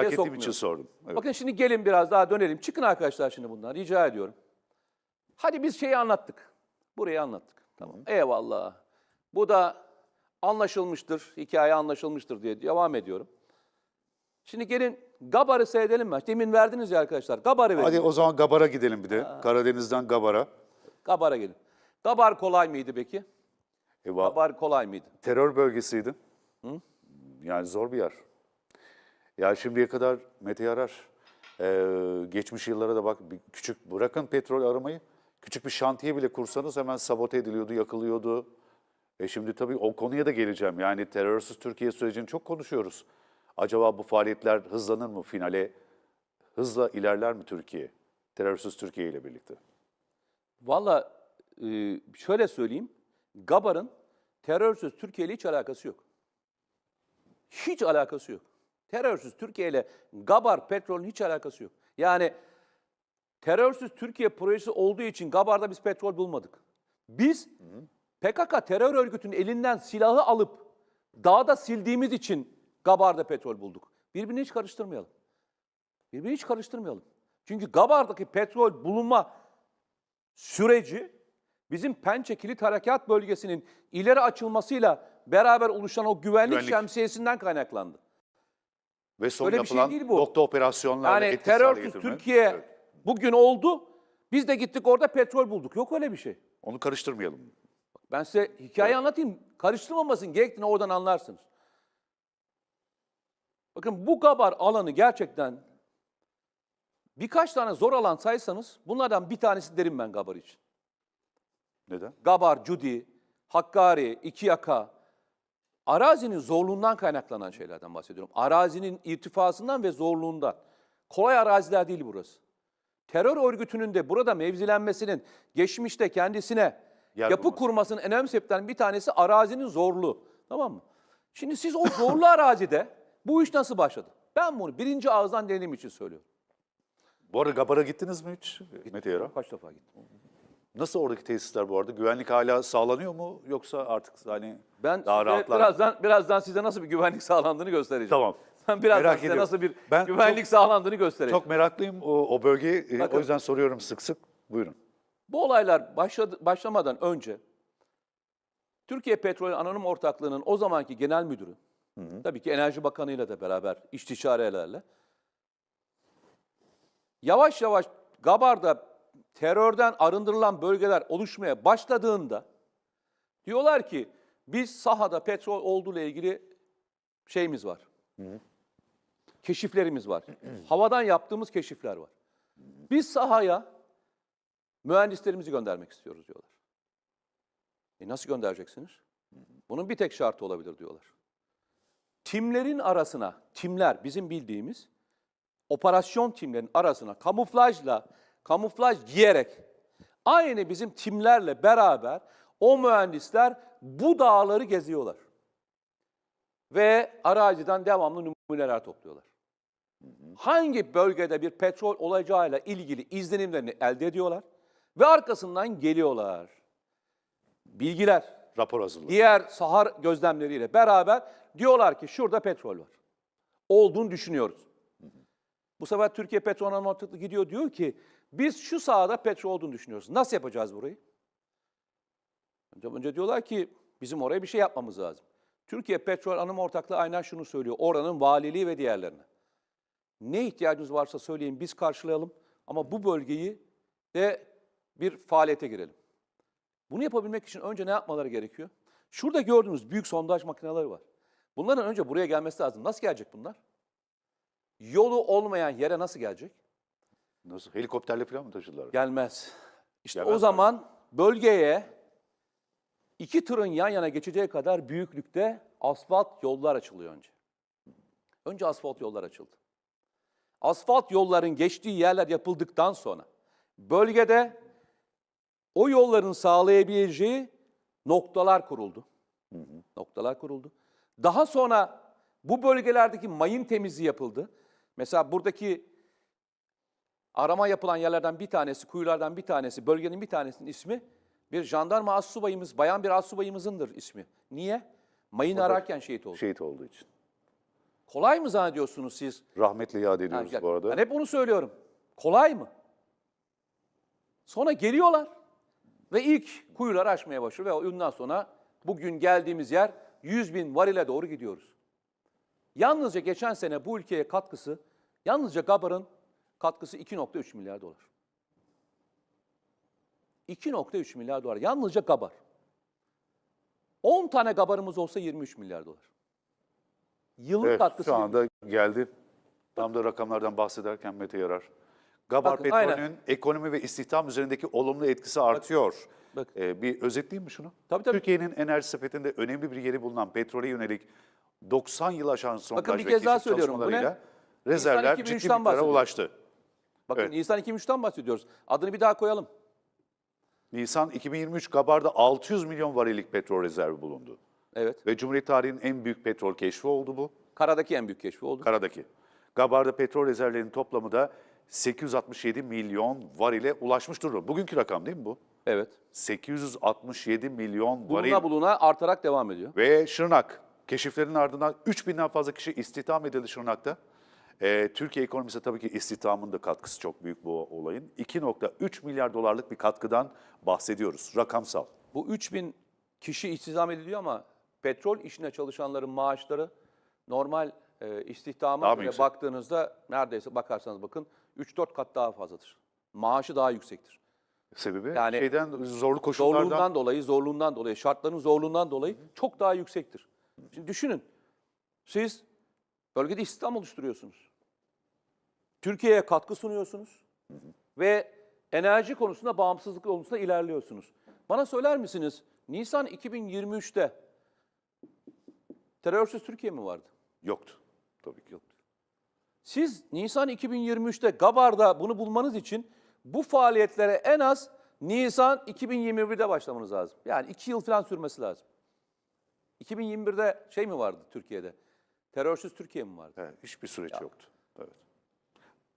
merak ettiğim sokmuyor. için sordum. Evet. Bakın şimdi gelin biraz daha dönelim. Çıkın arkadaşlar şimdi bundan rica ediyorum. Hadi biz şeyi anlattık. Burayı anlattık. Tamam. Eyvallah. Bu da anlaşılmıştır. Hikaye anlaşılmıştır diye devam ediyorum. Şimdi gelin Gabar'ı seyredelim mi? Demin verdiniz ya arkadaşlar. Gabar'ı verin. Hadi o zaman Gabar'a gidelim bir de. Karadeniz'den Gabar'a. Gabar'a gelin. Gabar kolay mıydı peki? E, va- Gabar kolay mıydı? terör bölgesiydi. Yani zor bir yer. Ya şimdiye kadar Mete Yarar, e, geçmiş yıllara da bak bir küçük bırakın petrol aramayı. Küçük bir şantiye bile kursanız hemen sabote ediliyordu, yakılıyordu. E şimdi tabii o konuya da geleceğim. Yani terörsüz Türkiye sürecini çok konuşuyoruz. Acaba bu faaliyetler hızlanır mı finale? Hızla ilerler mi Türkiye? Terörsüz Türkiye ile birlikte. Valla e, şöyle söyleyeyim. Gabar'ın terörsüz Türkiye ile hiç alakası yok. Hiç alakası yok. Terörsüz Türkiye ile Gabar petrolün hiç alakası yok. Yani terörsüz Türkiye projesi olduğu için Gabar'da biz petrol bulmadık. Biz PKK terör örgütünün elinden silahı alıp dağda sildiğimiz için Gabar'da petrol bulduk. Birbirini hiç karıştırmayalım. Birbirini hiç karıştırmayalım. Çünkü Gabar'daki petrol bulunma süreci bizim Pençe Kilit Harekat Bölgesi'nin ileri açılmasıyla beraber oluşan o güvenlik, Güvenlik. şemsiyesinden kaynaklandı. Ve son Öyle bir şey yapılan değil bu. nokta operasyonlarla Yani etkisiz hale terörsüz getirme. Türkiye Evet. bugün oldu. Biz de gittik orada petrol bulduk. Yok öyle bir şey. Onu karıştırmayalım. Ben size hikaye anlatayım. Karıştırmamasın gerektiğini oradan anlarsınız. Bakın bu Gabar alanı gerçekten birkaç tane zor alan saysanız bunlardan bir tanesi derim ben Gabar için. Neden? Gabar, Cudi, Hakkari, İkiyaka, arazinin zorluğundan kaynaklanan şeylerden bahsediyorum. Arazinin irtifasından ve zorluğundan. Kolay araziler değil burası. Terör örgütünün de burada mevzilenmesinin geçmişte kendisine Yer yapı bulması. kurmasının en önemli sebeplerinden bir tanesi arazinin zorluğu. Tamam mı? Şimdi siz o zorlu arazide bu iş nasıl başladı? Ben bunu birinci ağızdan denediğim için söylüyorum. Bu arada Gabar'a gittiniz mi hiç Mete Yara? Kaç defa gittim. Nasıl oradaki tesisler bu arada? Güvenlik hala sağlanıyor mu yoksa artık hani Ben daha rahatlar? birazdan birazdan size nasıl bir güvenlik sağlandığını göstereceğim. Tamam. Ben birazdan Merak size ediyorum. nasıl bir Ben güvenlik çok- sağlandığını göstereceğim. Çok meraklıyım o, o bölgeyi. e, Bakın. O yüzden soruyorum sık sık. Buyurun. Bu olaylar başladı, başlamadan önce Türkiye Petrol Anonim Ortaklığı'nın o zamanki genel müdürü, tabii ki Enerji Bakanı'yla da beraber istişarelerle yavaş yavaş Gabar'da terörden arındırılan bölgeler oluşmaya başladığında diyorlar ki biz sahada petrol olduğuyla ilgili şeyimiz var. Keşiflerimiz var. Havadan yaptığımız keşifler var. Biz sahaya mühendislerimizi göndermek istiyoruz diyorlar. E nasıl göndereceksiniz? Bunun bir tek şartı olabilir diyorlar. Timlerin arasına, timler bizim bildiğimiz operasyon timlerin arasına kamuflajla, kamuflaj giyerek aynı bizim timlerle beraber o mühendisler bu dağları geziyorlar. Ve araziden devamlı numuneler topluyorlar. Hangi bölgede bir petrol olacağıyla ilgili izlenimlerini elde ediyorlar ve arkasından geliyorlar. Bilgiler, Rapor hazırlayın. diğer sahar gözlemleriyle beraber diyorlar ki şurada petrol var. Olduğunu düşünüyoruz. Bu sefer Türkiye Petrol Ortaklığı gidiyor diyor ki biz şu sahada petrol olduğunu düşünüyoruz. Nasıl yapacağız burayı? Önce, önce diyorlar ki bizim oraya bir şey yapmamız lazım. Türkiye Petrol Anonim Ortaklığı aynen şunu söylüyor. Oranın valiliği ve diğerlerine. Ne ihtiyacınız varsa söyleyin biz karşılayalım ama bu bölgeyi de bir faaliyete girelim. Bunu yapabilmek için önce ne yapmaları gerekiyor? Şurada gördüğünüz büyük sondaj makineleri var. Bunların önce buraya gelmesi lazım. Nasıl gelecek bunlar? Yolu olmayan yere nasıl gelecek? Nasıl? Helikopterle falan mı taşıdılar? Gelmez. İşte Gelmez o mi? zaman bölgeye iki tırın yan yana geçeceği kadar büyüklükte asfalt yollar açılıyor önce. Önce asfalt yollar açıldı. Asfalt yolların geçtiği yerler yapıldıktan sonra bölgede o yolların sağlayabileceği noktalar kuruldu. Noktalar kuruldu. Daha sonra bu bölgelerdeki mayın temizliği yapıldı. Mesela buradaki arama yapılan yerlerden bir tanesi, kuyulardan bir tanesi, bölgenin bir tanesinin ismi bir jandarma assubayımız, bayan bir assubayımızındır ismi. Niye? Mayın ararken şehit oldu. Şehit olduğu için. Kolay mı zannediyorsunuz siz? Rahmetle Yani ediyoruz gel- bu arada. Ben hep onu söylüyorum. Kolay mı? Sonra geliyorlar ve ilk kuyuları açmaya başlıyor ve ondan sonra bugün geldiğimiz yer 100 bin varile doğru gidiyoruz. Yalnızca geçen sene bu ülkeye katkısı, yalnızca Gabar'ın katkısı 2.3 milyar dolar. 2.3 milyar dolar. Yalnızca Gabar. 10 tane Gabar'ımız olsa 23 milyar dolar. Yıllık Evet, katkısı şu anda geldi. Tam da rakamlardan bahsederken Mete Yarar. Gabar Bakın, Petrol'ün aynen. ekonomi ve istihdam üzerindeki olumlu etkisi artıyor. Bak. Ee, bir özetleyeyim mi şunu? Tabii, tabii. Türkiye'nin enerji sepetinde önemli bir yeri bulunan petrole yönelik 90 yıl aşan sondaj bir ve kez daha söylüyorum. Bu ne? rezervler ciddi 2003'ten miktara ulaştı. Bakın Evet. Nisan 2003'ten bahsediyoruz. Adını bir daha koyalım. Nisan 2023 Gabar'da 600 milyon varillik petrol rezervi bulundu. Evet. Ve Cumhuriyet tarihinin en büyük petrol keşfi oldu bu. Karadaki en büyük keşfi oldu. Karadaki. Gabar'da petrol rezervlerinin toplamı da 867 milyon varile ulaşmış durumda. Bugünkü rakam değil mi bu? Evet. 867 milyon varil. Buluna buluna artarak devam ediyor. Ve Şırnak. Keşiflerin ardından 3000'den fazla kişi istihdam edildi Şırnak'ta. Ee, Türkiye ekonomisine tabii ki istihdamın da katkısı çok büyük bu olayın. 2.3 milyar dolarlık bir katkıdan bahsediyoruz. Rakamsal. Bu 3000 kişi istihdam ediliyor ama petrol işine çalışanların maaşları normal e, istihdama göre yüksek? baktığınızda neredeyse bakarsanız bakın 3-4 kat daha fazladır. Maaşı daha yüksektir. Sebebi Yani şeyden zorlu koşullardan. Zorluğundan dolayı, zorluğundan dolayı, şartların zorluğundan dolayı çok daha yüksektir. Şimdi düşünün, siz bölgede istihdam oluşturuyorsunuz. Türkiye'ye katkı sunuyorsunuz ve enerji konusunda bağımsızlık konusunda ilerliyorsunuz. Bana söyler misiniz, Nisan 2023'te terörsüz Türkiye mi vardı? Yoktu. Tabii ki yoktu. Siz Nisan 2023'te Gabar'da bunu bulmanız için bu faaliyetlere en az Nisan 2021'de başlamanız lazım. Yani iki yıl falan sürmesi lazım. 2021'de şey mi vardı Türkiye'de? Terörsüz Türkiye mi vardı? Evet, hiçbir süreç yoktu. Evet.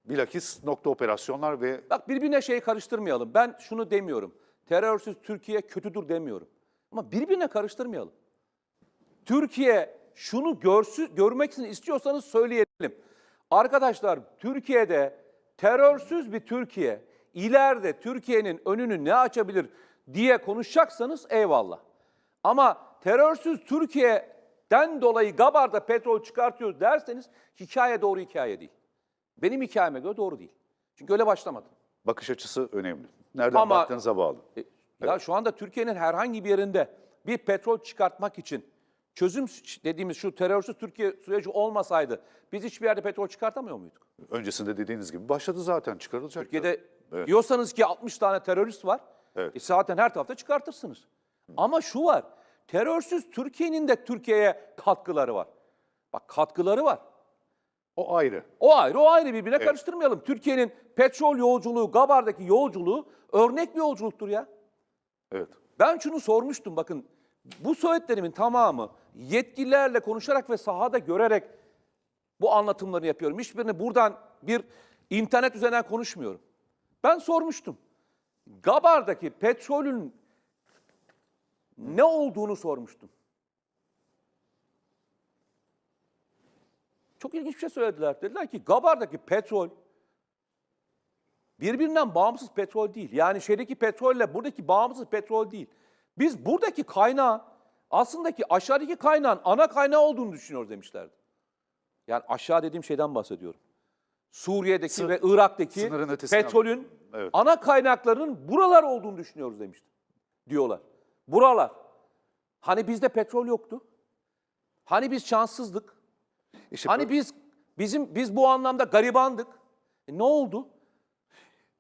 Bilakis nokta operasyonlar ve Bak birbirine şey karıştırmayalım. Ben şunu demiyorum. Terörsüz Türkiye kötüdür demiyorum. Ama birbirine karıştırmayalım. Türkiye şunu görsü, görmek istiyorsanız söyleyelim. Arkadaşlar Türkiye'de terörsüz bir Türkiye ileride Türkiye'nin önünü ne açabilir diye konuşacaksanız eyvallah. Ama terörsüz Türkiye'den dolayı Gabar'da petrol çıkartıyoruz derseniz hikaye doğru hikaye değil. Benim hikayeme göre doğru değil. Çünkü öyle başlamadı. bakış açısı önemli. Nereden Ama- baktığınıza bağlı. E, Ya şu anda Türkiye'nin herhangi bir yerinde bir petrol çıkartmak için çözüm dediğimiz şu terörsüz Türkiye süreci olmasaydı biz hiçbir yerde petrol çıkartamıyor muyduk? Öncesinde dediğiniz gibi başladı zaten çıkarılacak. Türkiye'de Evet. diyorsanız ki 60 tane terörist var. Evet. E zaten her tarafta çıkartırsınız. Ama şu var. Terörsüz Türkiye'nin de Türkiye'ye katkıları var. Bak katkıları var. O ayrı. O ayrı, o ayrı birbirine karıştırmayalım. Türkiye'nin petrol yolculuğu, Gabar'daki yolculuğu örnek bir yolculuktur ya. Evet. Ben şunu sormuştum bakın. Bu söylediklerimin tamamı yetkililerle konuşarak ve sahada görerek bu anlatımları yapıyorum. Hiçbirini buradan bir internet üzerinden konuşmuyorum. Ben sormuştum. Gabar'daki petrolün ne olduğunu sormuştum. Çok ilginç bir şey söylediler. Dediler ki Gabar'daki petrol birbirinden bağımsız petrol değil. Yani şeydeki petrolle buradaki bağımsız petrol değil. Biz buradaki kaynağı aslında ki aşağıdaki kaynağın ana kaynağı olduğunu düşünüyoruz demişlerdi. Yani aşağı dediğim şeyden bahsediyorum. Suriye'deki Sın- ve Irak'taki petrolün Evet. ana kaynaklarının buralar olduğunu düşünüyoruz demişti. Diyorlar. Buralar. Hani bizde petrol yoktu? Hani biz şanssızdık? İşte Hani biz bizim biz bu anlamda garibandık? E ne oldu?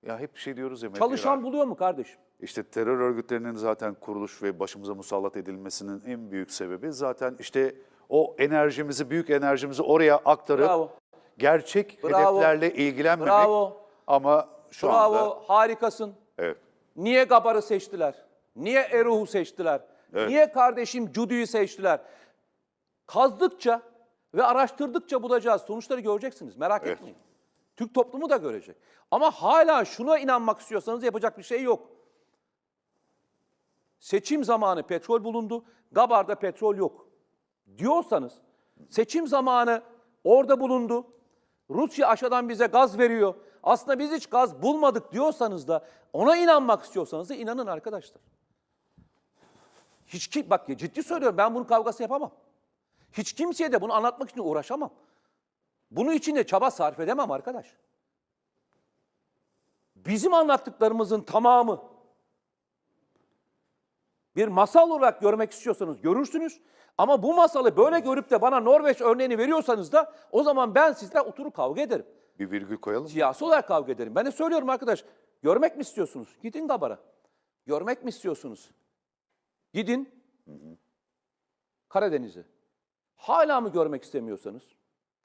ya hep şey diyoruz ya. Mete Çalışan Yarar, buluyor mu kardeşim? İşte terör örgütlerinin zaten kuruluş ve başımıza musallat edilmesinin en büyük sebebi zaten işte o enerjimizi, büyük enerjimizi oraya aktarıp Bravo. gerçek Bravo. hedeflerle ilgilenmemek. Bravo. Ama şu Bravo, anda harikasın. evet. Niye Gabar'ı seçtiler? Niye Eruh'u seçtiler? Evet. Niye kardeşim Cudu'yu seçtiler? Kazdıkça ve araştırdıkça bulacağız. Sonuçları göreceksiniz. Merak Evet. etmeyin. Türk toplumu da görecek. Ama hala şuna inanmak istiyorsanız yapacak bir şey yok. Seçim zamanı petrol bulundu. Gabar'da petrol yok. Diyorsanız seçim zamanı Orada bulundu. Rusya aşağıdan bize gaz veriyor. Aslında biz hiç gaz bulmadık diyorsanız da ona inanmak istiyorsanız da inanın arkadaşlar. Hiç kim bak ciddi söylüyorum ben bunun kavgası yapamam. Hiç kimseye de bunu anlatmak için uğraşamam. Bunun için de çaba sarf edemem arkadaş. Bizim anlattıklarımızın tamamı bir masal olarak görmek istiyorsanız görürsünüz. Ama bu masalı böyle görüp de bana Norveç örneğini veriyorsanız da o zaman ben sizle oturup kavga ederim. Bir virgül koyalım. Siyasi olarak kavga ederim. Ben de söylüyorum arkadaş. Görmek mi istiyorsunuz? Gidin Gabar'a. Görmek mi istiyorsunuz? Gidin Karadeniz'e. Hala mı görmek istemiyorsanız?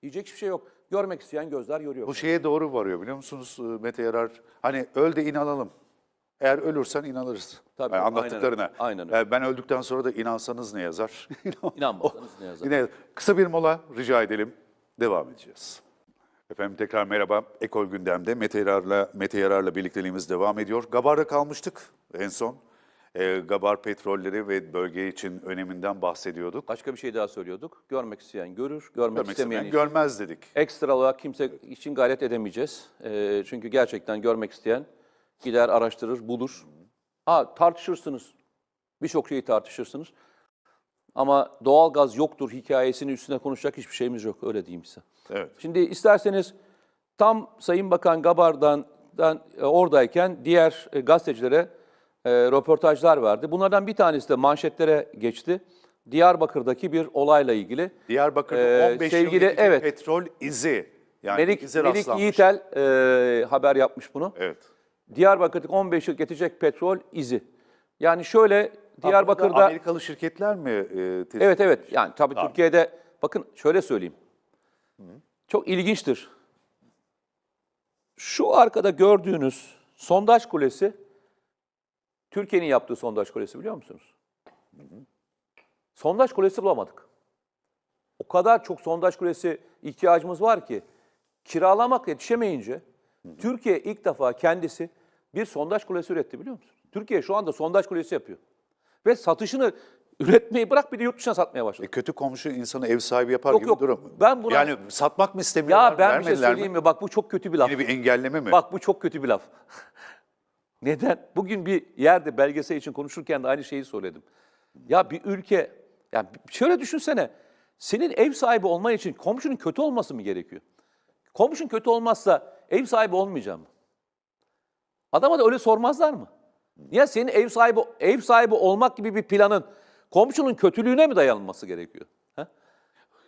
Diyecek hiçbir şey yok. Görmek isteyen gözler görüyor. Bu şeye doğru varıyor biliyor musunuz e, Mete Yarar? Hani öl de inanalım. Eğer ölürsen inanırız. Tabii, Yani aynen anlattıklarına. aynen öyle. Yani ben öldükten sonra da inansanız ne yazar? İnanmasanız ne yazar? Yine kısa bir mola rica edelim. Devam edeceğiz. Efendim tekrar merhaba. Ekol gündemde Mete Yarar'la, Mete Yarar'la birlikteliğimiz devam ediyor. Gabar'da kalmıştık en son. Ee, Gabar petrolleri ve bölge için öneminden bahsediyorduk. Başka bir şey daha söylüyorduk. Görmek isteyen görür, görmek, Görmek istemeyen istemeyen görmez dedik. ekstra olarak kimse için gayret edemeyeceğiz. Ee, çünkü gerçekten görmek isteyen gider araştırır, bulur. Ha tartışırsınız. Birçok şeyi tartışırsınız. Ama doğalgaz yoktur hikayesinin üstüne konuşacak hiçbir şeyimiz yok. Öyle diyeyim size. Evet. Şimdi isterseniz tam Sayın Bakan Gabar'dan dan, e, oradayken diğer e, gazetecilere e, röportajlar verdi. Bunlardan bir tanesi de manşetlere geçti. Diyarbakır'daki bir olayla ilgili. Diyarbakır'da Ee, 15 sevgili- yıl evet. petrol izi. Yani Melik, izi Melik rastlanmış. Yiğitel e, haber yapmış bunu. Evet. Diyarbakır'daki 15 yıl geçecek petrol izi. Yani şöyle Burada Diyarbakır'da... Amerikalı şirketler mi e, tespit Evet evet etmiş? yani tabii Türkiye'de bakın şöyle söyleyeyim. Çok ilginçtir. Şu arkada gördüğünüz sondaj kulesi Türkiye'nin yaptığı sondaj kulesi biliyor musunuz? Sondaj kulesi bulamadık. O kadar çok sondaj kulesi ihtiyacımız var ki kiralamak yetişemeyince Türkiye ilk defa kendisi bir sondaj kulesi üretti biliyor musunuz? Türkiye şu anda sondaj kulesi yapıyor. Ve satışını üretmeyi bırak bir de yurt dışına satmaya başladı. E, kötü komşu insanı ev sahibi yapar Yok, gibi yok. durum. Ben buna- Yani satmak mı istemiyorlar? Ya ben bir şey söyleyeyim mi? mi? Bak bu çok kötü bir laf. Yine bir engelleme mi? Bak bu çok kötü bir laf. Neden? Bugün bir yerde belgesel için konuşurken de aynı şeyi söyledim. Ya bir ülke, yani şöyle düşünsene. Senin ev sahibi olman için komşunun kötü olması mı gerekiyor? Komşun kötü olmazsa ev sahibi olmayacağım mı? Adama da öyle sormazlar mı? Ya senin ev sahibi ev sahibi olmak gibi bir planın komşunun kötülüğüne mi dayanılması gerekiyor?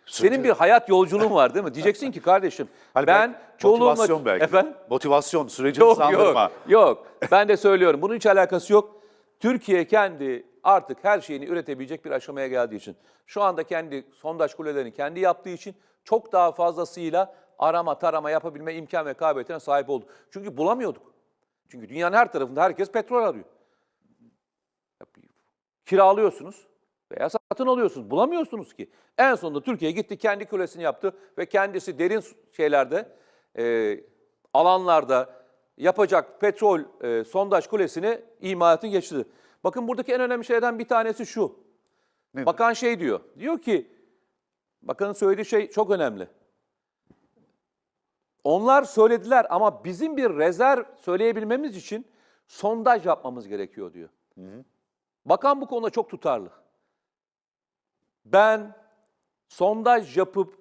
Senin bir hayat yolculuğun var değil mi? Diyeceksin ki kardeşim Hani ben çoluğumla... motivasyon belki. Efendim? Motivasyon süreci Yok hızlandırma. yok yok. Ben de söylüyorum bunun hiç alakası yok. Türkiye kendi artık her şeyini üretebilecek bir aşamaya geldiği için şu anda kendi sondaj kulelerini kendi yaptığı için çok daha fazlasıyla arama tarama yapabilme imkan ve kabiliyetine sahip olduk. Çünkü bulamıyorduk. Çünkü dünyanın her tarafında herkes petrol arıyor. Kiralıyorsunuz veya satın alıyorsunuz. Bulamıyorsunuz ki. En sonunda Türkiye gitti kendi kulesini yaptı ve kendisi derin şeylerde, e, alanlarda yapacak petrol e, sondaj kulesini imalatını geçti. Bakın buradaki en önemli şeylerden bir tanesi şu. Nedir? Bakan şey diyor. Diyor ki, bakanın söylediği şey çok önemli. Onlar söylediler ama bizim bir rezerv söyleyebilmemiz için sondaj yapmamız gerekiyor diyor. Bakan bu konuda çok tutarlı. Ben sondaj yapıp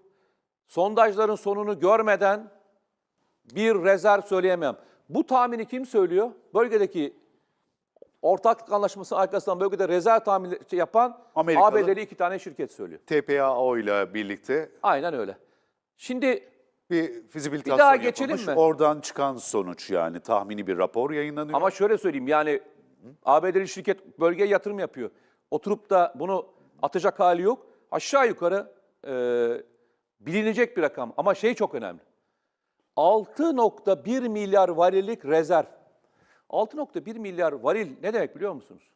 sondajların sonunu görmeden bir rezerv söyleyemem. Bu tahmini kim söylüyor? Bölgedeki ortaklık anlaşması arkasından bölgede rezerv tahmini yapan Amerikalı. ABD'li iki tane şirket söylüyor. TPAO ile birlikte Aynen öyle. Şimdi bir fizibilitasyon daha geçelim yapılmış. mi? Oradan çıkan sonuç yani tahmini bir rapor yayınlanıyor. Ama şöyle söyleyeyim yani ABD'li şirket bölgeye yatırım yapıyor. Oturup da bunu atacak hali yok. Aşağı yukarı e, bilinecek bir rakam ama şey çok önemli. 6.1 milyar varillik rezerv. 6.1 milyar varil ne demek biliyor musunuz?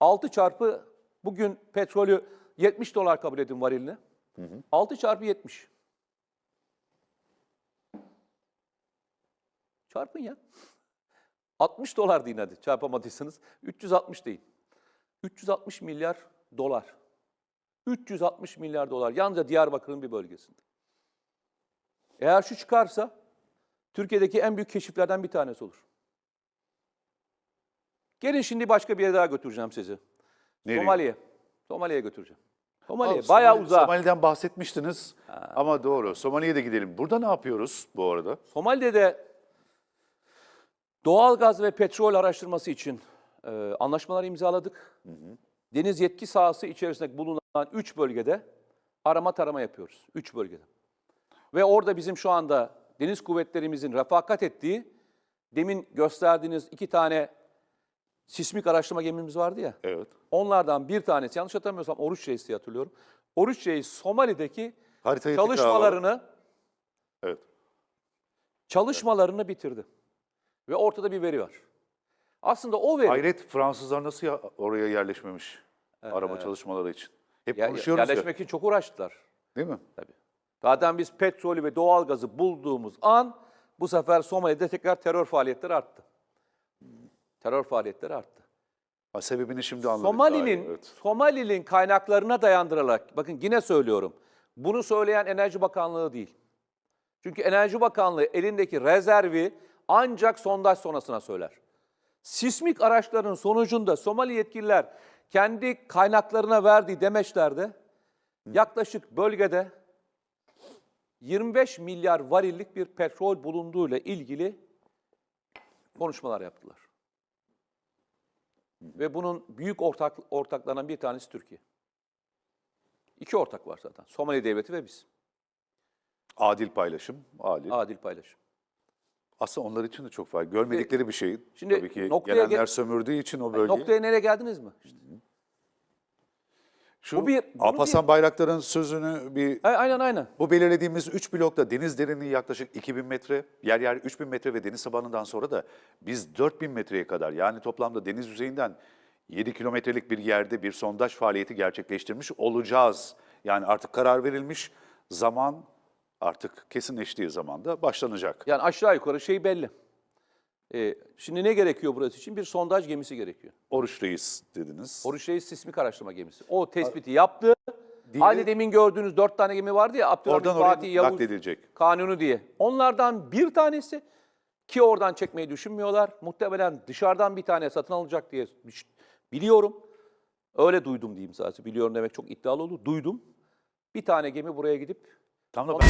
6 çarpı bugün petrolü 70 dolar kabul edin variline. 6 çarpı 70. Çarpın ya. 60 dolar deyin hadi çarpamadıysanız. 360 deyin. 360 milyar dolar. 360 milyar dolar yalnızca Diyarbakır'ın bir bölgesinde. Eğer şu çıkarsa Türkiye'deki en büyük keşiflerden bir tanesi olur. Gelin şimdi başka bir yere daha götüreceğim sizi. Nereye? Somali'ye. Somali'ye götüreceğim. Somali'ye. Abi, Bayağı Somali- uzağa. Somali'den bahsetmiştiniz ama doğru. Somali'ye de gidelim. Burada ne yapıyoruz bu arada? Somali'de de doğal gaz ve petrol araştırması için e, anlaşmalar imzaladık. Deniz yetki sahası içerisinde bulunan 3 bölgede arama tarama yapıyoruz. 3 bölgede. Ve orada bizim şu anda deniz kuvvetlerimizin refakat ettiği, demin gösterdiğiniz iki tane sismik araştırma gemimiz vardı ya. Evet. Onlardan bir tanesi, yanlış hatırlamıyorsam Oruç Reis diye hatırlıyorum. Oruç Reis Somali'deki Haritayı çalışmalarını Evet. çalışmalarını bitirdi. Ve ortada bir veri var. Aslında o veri Hayret Fransızlar nasıl ya- oraya yerleşmemiş arama çalışmaları için? Hep ya- konuşuyoruz yerleşmek ya. için çok uğraştılar. Değil mi? Tabii. Zaten biz petrolü ve doğalgazı bulduğumuz an bu sefer Somali'de tekrar terör faaliyetleri arttı. Terör faaliyetleri arttı. Ha, sebebini şimdi anladık. daha iyi, Somali'nin evet. Somali'nin kaynaklarına dayandırarak bakın yine söylüyorum. Bunu söyleyen Enerji Bakanlığı değil. Çünkü Enerji Bakanlığı elindeki rezervi ancak sondaj sonrasına söyler. Sismik araçların sonucunda Somali yetkililer kendi kaynaklarına verdiği demeçlerde yaklaşık bölgede 25 milyar varillik bir petrol bulunduğuyla ilgili konuşmalar yaptılar. Ve bunun büyük ortak ortaklarından bir tanesi Türkiye. İki ortak var zaten. Somali Devleti ve biz. Adil paylaşım, adil. Adil paylaşım. Aslında onlar için de çok faydalı. Görmedikleri bir şey. Şimdi Tabii ki noktaya gelenler gel- sömürdüğü için o bölgeyi. Noktaya nereye geldiniz mi? Şu Bu bir- bunu Alparslan Bayraktar'ın sözünü bir A- Aynen aynen. Bu belirlediğimiz 3 blokta deniz derinliği yaklaşık 2000 metre, yer yer 3000 metre ve deniz tabanından sonra da biz 4000 metreye kadar yani toplamda deniz yüzeyinden 7 kilometrelik bir yerde bir sondaj faaliyeti gerçekleştirmiş olacağız. Yani artık karar verilmiş, zaman artık kesinleştiği zamanda başlanacak. Yani aşağı yukarı şey belli. Ee, şimdi ne gerekiyor burası için? Bir sondaj gemisi gerekiyor. Oruç Reis dediniz. Oruç Reis sismik araştırma gemisi. O tespiti yaptı. Dili- Aynı demin gördüğünüz dört tane gemi vardı ya. Abdülhamit Oradan Fatih Yavuz nakledilecek. Kanunu diye. Onlardan bir tanesi ki oradan çekmeyi düşünmüyorlar. Muhtemelen dışarıdan bir tane satın alacak diye biliyorum. Öyle duydum diyeyim sadece. Biliyorum demek çok iddialı olur. Duydum. Bir tane gemi buraya gidip Tam da ben...